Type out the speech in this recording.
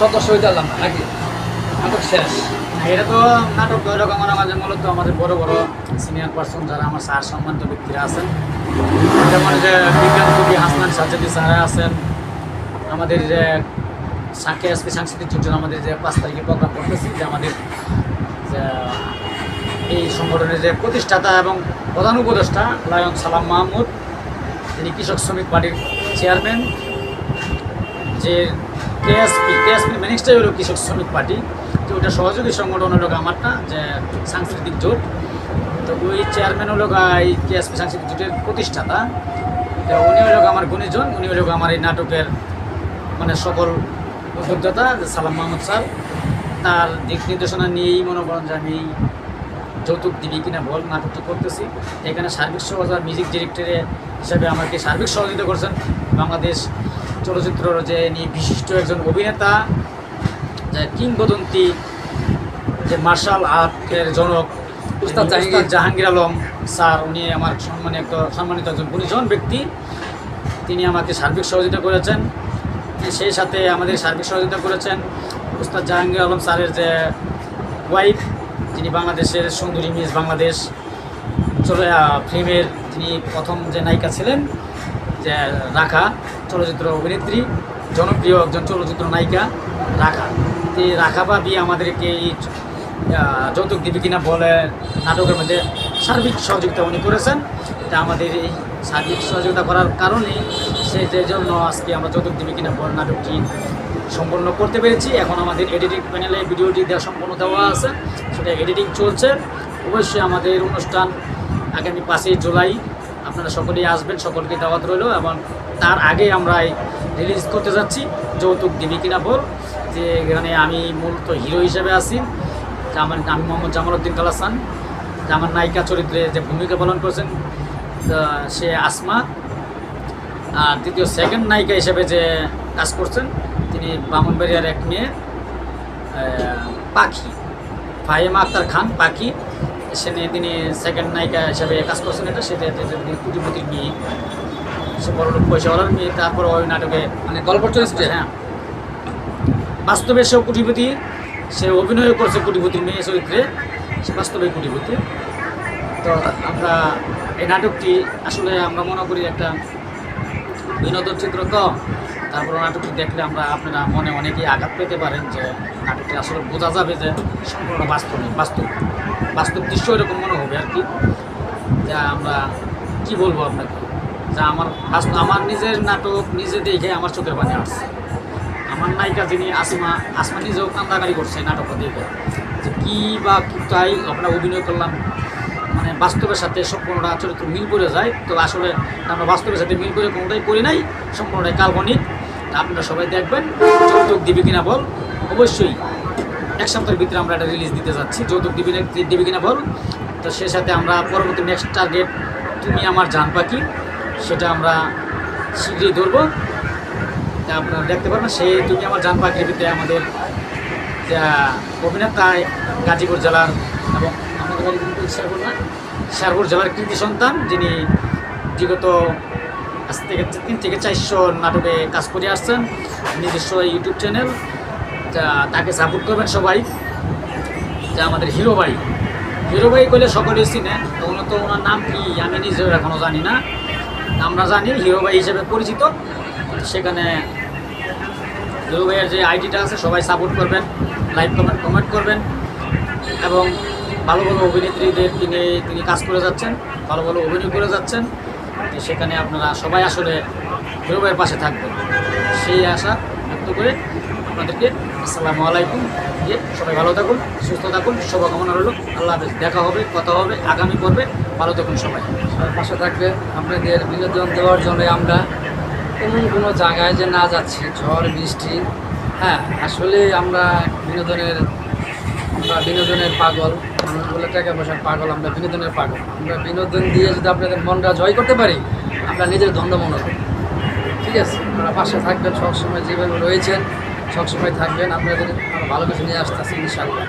হইতে পারলাম না নাকি? নাটক শেষ। এটা তো নাটক আমার মাঝে মূলত আমাদের বড় বড় সিনিয়র পার্সন যারা আমার স্যার সম্মানিত ব্যক্তিরা আছেন। যেমন যে বিজ্ঞান কবি হাসনান সাজ্জাদি স্যারা আছেন, আমাদের যে সাঁকে এসপি সাংস্কৃতিক যোজন আমাদের যে পাঁচ তারিখে প্রোগ্রাম করতেছি, যে আমাদের এই সংগঠনের যে প্রতিষ্ঠাতা এবং প্রধান উপদেষ্টা লায়ন সালাম মাহমুদ, তিনি কৃষক শ্রমিক পার্টির চেয়ারম্যান যে কেএসপি কেএসপি ম্যানেজটাই হলো কৃষক শ্রমিক পার্টি, তো ওটা সহযোগী সংগঠন হলো আমারটা, যে সাংস্কৃতিক জোট। তো ওই চেয়ারম্যান হলো এই কেএসপি সাংস্কৃতিক জোটের প্রতিষ্ঠাতা। তো উনি হলো আমার গুণীজন, উনি হলো আমার এই নাটকের মানে সকল উদ্যোক্তা সালাম মাহমুদ স্যার। তার দিক নির্দেশনা নিয়েই মনে করেন যে আমি যৌতুক দিবি কিনা বল নাটকটি করতেছি। এখানে সার্বিক সহযোগিতা মিউজিক ডিরেক্টরে হিসাবে আমাকে সার্বিক সহযোগিতা করছেন বাংলাদেশ চলচ্চিত্র যে নিয়ে বিশিষ্ট একজন অভিনেতা যে কিংবদন্তি যে মার্শাল আর্টের জনক উস্তাদ জাহাঙ্গীর। জাহাঙ্গীর আলম স্যার উনি আমার সম্মানিত সম্মানিত একজন গুণীজন ব্যক্তি তিনি আমাকে সার্বিক সহযোগিতা করেছেন সেই সাথে আমাদের সার্বিক সহযোগিতা করেছেন উস্তাদ জাহাঙ্গীর আলম স্যারের যে ওয়াইফ যিনি বাংলাদেশের সুন্দরী মিস বাংলাদেশ চলে ফিল্মের যিনি প্রথম যে নায়িকা ছিলেন রাখা চলচ্চিত্র অভিনেত্রী, জনপ্রিয় একজন চলচ্চিত্র নায়িকা রাখা। এই রাখা ভাবি আমাদেরকে এই যৌতুক দিবি কিনা বলে নাটকের মধ্যে সার্বিক সহযোগিতা উনি করেছেন। এটা আমাদের এই সার্বিক সহযোগিতা করার কারণে সেই জন্য আজকে আমরা যৌতুক দিবি কিনা বলে নাটকটি সম্পন্ন করতে পেরেছি। এখন আমাদের এডিটিং প্যানেলে ভিডিওটি দেওয়া সম্পন্ন দেওয়া আছে। সেটা এডিটিং চলছে। অবশ্যই আমাদের অনুষ্ঠান আগামী পাঁচই জুলাই আপনারা সকলেই আসবেন, সকলকে দাওয়াত রইল এবং তার আগে আমরা রিলিজ করতে যাচ্ছি, যৌতুক দিবি কিনা বল, যে এখানে আমি মূলত হিরো হিসেবে আছি। আমার আমি মোহাম্মদ জামালউদ্দিন কালাসান আমার নায়িকা চরিত্রে যে ভূমিকা পালন করেছেন সে আসমা। আর দ্বিতীয় সেকেন্ড নায়িকা হিসেবে যে কাজ করছেন, তিনি বামনবাড়িয়ার এক মেয়ে পাখি। ফাহিমা আক্তার খান, পাখি। সে নিয়ে তিনি সেকেন্ড নায়িকা হিসাবে কাজ করছেন এটা সেটা কুটিপতির মেয়ে সে বড় লোক পয়সাওয়ালার মেয়ে তারপর ওই নাটকে মানে গল্প চরিত্রে? হ্যাঁ। বাস্তবে সেও কুটিপতি সে অভিনয় করছে কুটিপতির মেয়ে চরিত্রে সে বাস্তবে কুটিপতি। তো আমরা এই নাটকটি আসলে আমরা মনে করি একটা বিনোদন চিত্র তো তারপর নাটকটি দেখলে আমরা আপনারা মনে অনেকেই আঘাত পেতে পারেন যে নাটকটি আসলে বোঝা যাবে যে সম্পূর্ণ বাস্তব বাস্তব বাস্তব দৃশ্য এরকম মনে হবে আর কি। যা আমরা কি বলব আপনাকে? যা আমার বাস্তব, আমার নিজের নাটক নিজে দেখে আমার চোখের পানি আসছে। আমার নায়িকা যিনি আসমা আসমা নিজেও কান্দাকারি করছে এই নাটকটা দেখে। যে কী বা তাই আমরা অভিনয় করলাম মানে বাস্তবের সাথে সম্পূর্ণটা চরিত্র মিল করে যায়। তো আসলে আমরা বাস্তবের সাথে মিল করে কোনোটাই করি নাই, সম্পূর্ণটাই কাল্পনিক। আপনারা সবাই দেখবেন, যৌতুক দিবি কিনা বল? অবশ্যই এক সপ্তাহের ভিতরে আমরা একটা রিলিজ দিতে যাচ্ছি, যৌতুক দিবি দিবি কিনা বল? তো সে সাথে আমরা পরবর্তী নেক্সট টার্গেট তুমি আমার জান পাখি সেটা আমরা শীঘ্রই ধরবো। তা আপনারা দেখতে পারবেন সেই তুমি আমার জান পাখির ভিতরে আমাদের অভিনেতা গাজীপুর জেলার এবং আমাদের শেরপুর না শেরপুর জেলার কৃতি সন্তান, যিনি বিগত আজ থেকে তিন থেকে চারশো নাটকে কাজ করে আসছেন। নিজস্ব ইউটিউব চ্যানেল তাকে সাপোর্ট করবেন সবাই। যা আমাদের হিরো ভাই। হিরো ভাই করলে সকলেই চিনে তো তো ওনার নাম কি আমি নিজেও এখনও জানি না। আমরা জানি হিরো ভাই হিসেবে পরিচিত। সেখানে হিরো ভাইয়ের যে আইডিটা আছে, সবাই সাপোর্ট করবেন লাইক কমেন্ট কমেন্ট করবেন। এবং ভালো ভালো অভিনেত্রীদের তিনি তিনি কাজ করে যাচ্ছেন, ভালো ভালো অভিনয় করে যাচ্ছেন। তো সেখানে আপনারা সবাই আসলে ভাইয়ের পাশে থাকবেন। সেই আশা ব্যক্ত করে আপনাদেরকে আসসালামু আলাইকুম। দিয়ে সবাই ভালো থাকুন, সুস্থ থাকুন, শুভকামনা রইল। আল্লাহ হাফেজ। দেখা হবে, কথা হবে, আগামী পর্বে ভালো থাকুন সবাই। সবার পাশে থাকবে আপনাদের বিনোদন দেওয়ার জন্য আমরা এমন কোনো জায়গায় যে না যাচ্ছি, ঝড়, বৃষ্টি। হ্যাঁ আসলে আমরা বিনোদনের আমরা বিনোদনের পাগল। মানুষ বলে টাকা পয়সা পাগল, আমরা বিনোদনের পাগল। আমরা বিনোদন দিয়ে যদি আপনাদের মনটা জয় করতে পারি, আমরা নিজের ধন্য মনে করি ঠিক আছে? আপনারা পাশে থাকবেন, সবসময় যেভাবে রয়েছেন, সবসময় থাকবেন। আপনাদের আমরা ভালো কিছু নিয়ে আসতেছি ইনশাআল্লাহ।